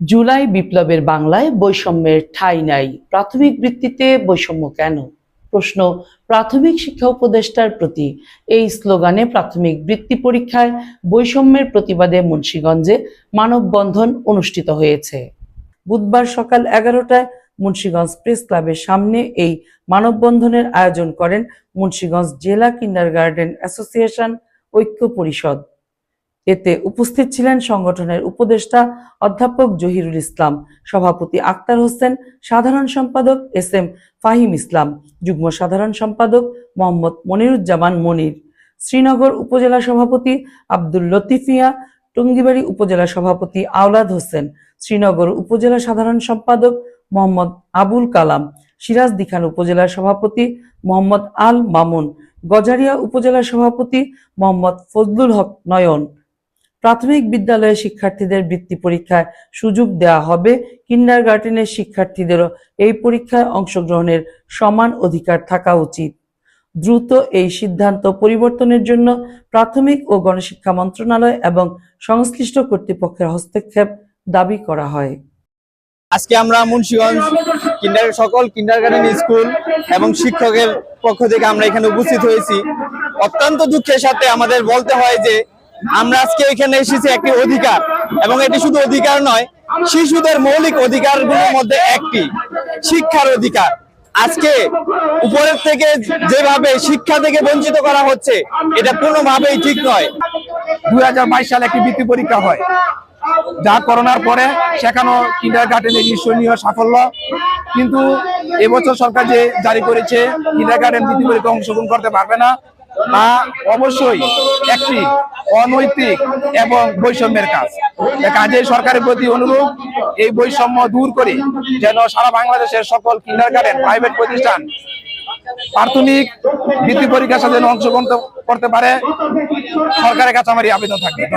জুলাই বিপ্লবের বাংলায় বৈষম্যের ঠাঁই নাই। প্রাথমিক বৃত্তিতে বৈষম্য কেন? প্রশ্ন প্রাথমিক শিক্ষা উপদেষ্টার প্রতি। এই স্লোগানে প্রাথমিক বৃত্তি পরীক্ষায় বৈষম্যের প্রতিবাদে মুন্সীগঞ্জে মানববন্ধন অনুষ্ঠিত হয়েছে। বুধবার সকাল এগারোটায় মুন্সীগঞ্জ প্রেস ক্লাবের সামনে এই মানববন্ধনের আয়োজন করেন মুন্সীগঞ্জ জেলা কিন্ডারগার্ডেন অ্যাসোসিয়েশন ঐক্য পরিষদ। এতে উপস্থিত ছিলেন সংগঠনের উপদেষ্টা অধ্যাপক জহিরুল ইসলাম, সভাপতি আক্তার হোসেন, সাধারণ সম্পাদক এস এম ফাহিম ইসলাম, যুগ্ম সাধারণ সম্পাদক মোহাম্মদ মনিরুজ্জামান মনির, শ্রীনগর উপজেলা সভাপতি আব্দুল লতিফিয়া, টুঙ্গিবাড়ি উপজেলা সভাপতি আওলাদ হোসেন, শ্রীনগর উপজেলা সাধারণ সম্পাদক মোহাম্মদ আবুল কালাম, সিরাজদিখান উপজেলা সভাপতি মোহাম্মদ আল মামুন, গজারিয়া উপজেলা সভাপতি মোহাম্মদ ফজলুল হক নয়ন প্রাথমিক বিদ্যালয়ের শিক্ষার্থীদের বৃত্তি পরীক্ষায় সুযোগ দেওয়া হবে। কিন্ডার গার্ডেনের শিক্ষার্থীদেরও এই পরীক্ষায় অংশগ্রহণের সমান অধিকার থাকা উচিত। দ্রুত এই সিদ্ধান্ত পরিবর্তনের জন্য প্রাথমিক ও গণশিক্ষা মন্ত্রণালয় এবং সংশ্লিষ্ট কর্তৃপক্ষের হস্তক্ষেপ দাবি করা হয়। আজকে আমরা মুন্সিগঞ্জ কিন্ডার, সকল কিন্ডারগার্টেন স্কুল এবং শিক্ষকের পক্ষ থেকে আমরা এখানে উপস্থিত হয়েছি। অত্যন্ত দুঃখের সাথে আমাদের বলতে হয় যে আমরা আজকে এখানে এসেছি একটি অধিকার, এবং এটি শুধু অধিকার নয়, শিশুদের মৌলিক অধিকারগুলোর মধ্যে একটি, শিক্ষার অধিকার। আজকে উপরের থেকে যেভাবে শিক্ষা থেকে বঞ্চিত করা হচ্ছে, এটা কোনোভাবেই ঠিক নয়। দুই সালে একটি বৃত্তি পরীক্ষা হয়। যা করোনার পরে সেখানেও কিন্ডার গার্ডেনের ঈর্ষণীয় সাফল্য। কিন্তু এবছর সরকার যে জারি করেছে কিন্ডার গার্ডেন বৃত্তি পরীক্ষা অংশগ্রহণ করতে পারবে না, তা অবশ্যই একটি অনৈতিক এবং বৈষম্যের কাজ। কাজে সরকারের প্রতি অনুরোধ এই বৈষম্য দূর করে যেন সারা বাংলাদেশের সকল কিন্ডার গার্ডেন প্রাইভেট প্রতিষ্ঠান প্রাথমিক বৃত্তি পরীক্ষার সাথে অংশগ্রহণ করতে পারে, সরকারের কাছে আমার আবেদন থাকবে।